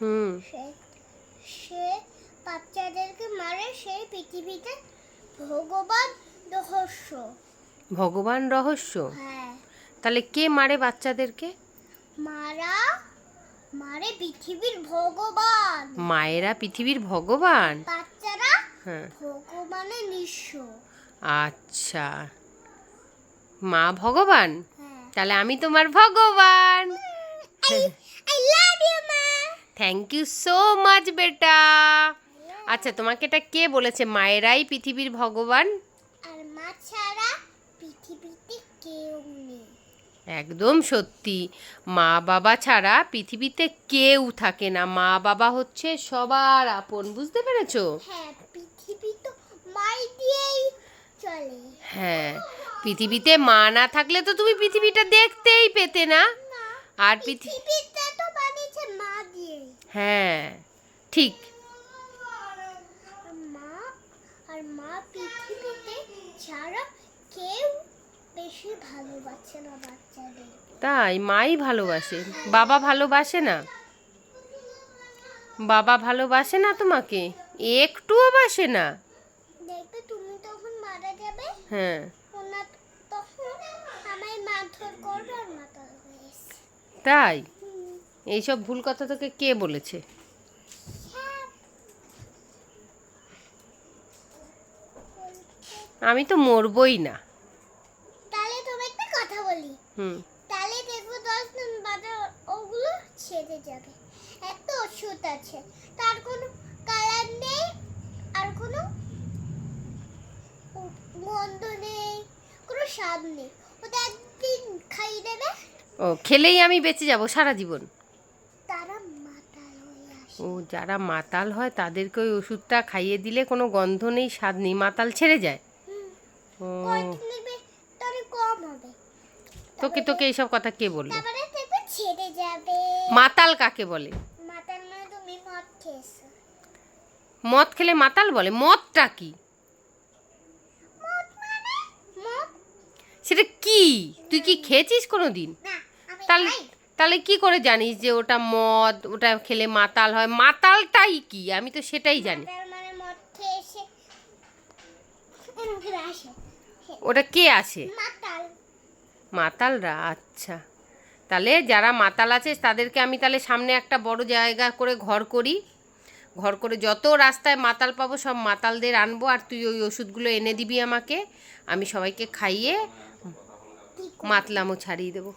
হুম। সে বাচ্চাদেরকে মারে সেই পৃথিবীতে ভগবান রহস্য। ভগবান রহস্য? হ্যাঁ। তাহলে কে মারে বাচ্চাদেরকে? মারা মারে পৃথিবীর ভগবান। মায়েরা পৃথিবীর ভগবান? বাচ্চারা হ্যাঁ। ভগবানের নিঃস্ব। আচ্ছা। মা ভগবান? হ্যাঁ। তাহলে আমি তোমার ভগবান। I love thank you so much বেটা। আচ্ছা তোমাকে এটা কে বলেছে? মায়েরাই পৃথিবীর ভগবান? আর মা ছাড়া পৃথিবীতে কেউ নেই। একদম সত্যি। মা বাবা ছাড়া পৃথিবীতে কেউ থাকে না। মা বাবা হচ্ছে সবার আপন বুঝতে পেরেছ? হ্যাঁ পৃথিবী তো মাই দিয়েই চলে। হ্যাঁ পৃথিবীতে মা না থাকলে তো তুমি পৃথিবীটা দেখতেই পেতে না। না আর পৃথিবী পৃথিবীটা তো বানিয়েছে মা দিয়ে হ্যাঁ ঠিক। মা আর মা পৃথিবীতে ছাড়া কেউ বেশি ভালোবাসে না বাচ্চাদের। তাই মাই ভালোবাসে। বাবা ভালোবাসে না? বাবা ভালোবাসে না তোমাকে? একটুও বাসে না? দেখবে তুমি তখন মারা যাবে। হ্যাঁ। তখন আমায় মারধর করবে আর মাথা তাই? এইসব ভুল কথা তোকে কে বলেছে? আমি তো মরবই না। তাহলে তুমি একটা কথা বলি। হুম। তাহলে দেখব দশ দিন বাদে ওগুলো ছেড়ে যাবে। এত ওষুধ আছে। তার কোনো কালার নেই আর কোনো গন্ধ নেই কোনো স্বাদ নেই। ওটা একদিন খাইয়ে দেবে। ও খেলেই আমি বেঁচে যাব সারা জীবন তারা মাতাল হয়ে আসে ও যারা মাতাল হয় তাদেরকে ওই ওষুধটা খাইয়ে দিলে কোনো গন্ধ নেই স্বাদ নেই মাতাল ছেড়ে যায়। ও। তোকে তোকে এইসব কথা কে বলল? মাতাল কাকে বলে? মানে মদ খেলে মাতাল বলে? মদটা কি? মানে সেটা কি? তুই কি খেয়েছিস কোনো দিন তাহলে তাহলে কি করে জানিস যে ওটা মদ ওটা খেলে মাতাল হয়? মাতালটাই কি? আমি তো সেটাই জানি। মানে ওটা কে আসে? মাতালরা? আচ্ছা। তাহলে যারা মাতাল আছে তাদেরকে আমি তাহলে সামনে একটা বড় জায়গা করে ঘর করি। ঘর করে যত রাস্তায় মাতাল পাবো সব মাতালদের আনব আর তুই ওই ওষুধগুলো এনে দিবি আমাকে। আমি সবাইকে খাইয়ে মাতলামও ছাড়িয়ে দেবো।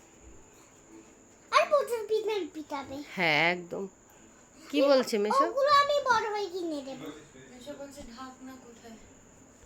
পিঠাবে হ্যাঁ একদম। কি বলছে মেশো? ওগুলো আমি বড় হয়ে কিনে দেবো।